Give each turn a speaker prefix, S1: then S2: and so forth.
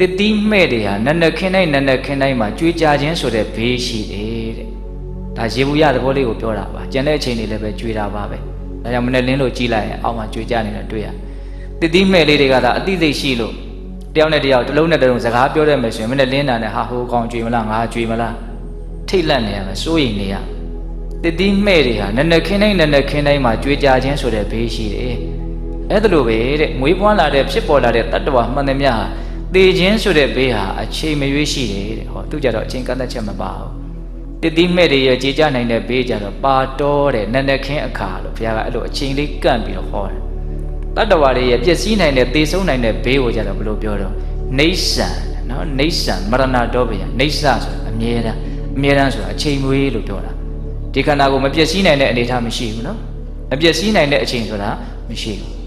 S1: တတိမဲ့တွေဟာနက်နက်ခင်းတိုင်းနက်နက်ခင်းတိုင်းမှာကြွေးကြခြင်းဆိုတဲ့ဘေးရှိတယ်တဲ့ဒါရေဘူးရသဘောလေးကိုပြောတာပါကျန်တဲ့အချိန်တွေလည်းပဲကြွေးတာပါပဲဒါကြောင့်မနေ့လင်းလို့ကြည်လိုက်ရင်အောက်မှာကြွေးကြနေတာတွေ့ရတတိမဲ့လေးတွေကသာအတိစိတ်ရှိလို့တယောက်နဲ့တယောက်တစ်လုံးနဲ့တစ်လုံးစကားပြောရမယ်ဆိုရင်မနေ့လင်းတာနဲ့ဟာဟိုကောင်ကြွေးမလားငါကြွေးမလားထိတ်လန့်နေရမယ်စိုးရိမ်နေရတတိမဲ့တွေဟာနက်နက်ခင်းတိုင်းနက်နက်ခင်းတိုင်းမှာကြွေးကြခြင်းဆိုတဲ့ဘေးရှိတယ်အဲ့ဒါလိုပဲတဲ့မွေးပွားလာတဲ့ဖြစ်ပေါ်လာတဲ့တတ္တဝါမှန်သမျှဟာ တေခြင်းဆိုတဲ့ဘေးဟာအချိန်မရွေးရှိတယ်တဲ့ဟောသူကြတော့အချိန်ကန့်သက်ချက်မပါဘူးတတိမဲ့တွေရဲ့ကြေကြနိုင်တဲ့ဘေးကြတော့ပါတော်တဲ့နက်နက်ခင်းအခါလို့ဘုရားကအဲ့လိုအချိန်လေးကန့်ပြီးတော့ဟောတယ်တတ္တဝါတွေရဲ့ပျက်စီးနိုင်တဲ့သေဆုံးနိုင်တဲ့ဘေးကိုကြတော့ဘယ်လိုပြောတော့နေဆန်နော်နေဆန်မရဏတောဗျာနေဆဆိုတာအမြဲတမ်းအမြဲတမ်းဆိုတာအချိန်မွေးလို့ပြောတာဒီခန္ဓာကိုမပျက်စီးနိုင်တဲ့အနေအထားမရှိဘူးနော်မပျက်စီးနိုင်တဲ့အချိန်ဆိုတာမရှိဘူး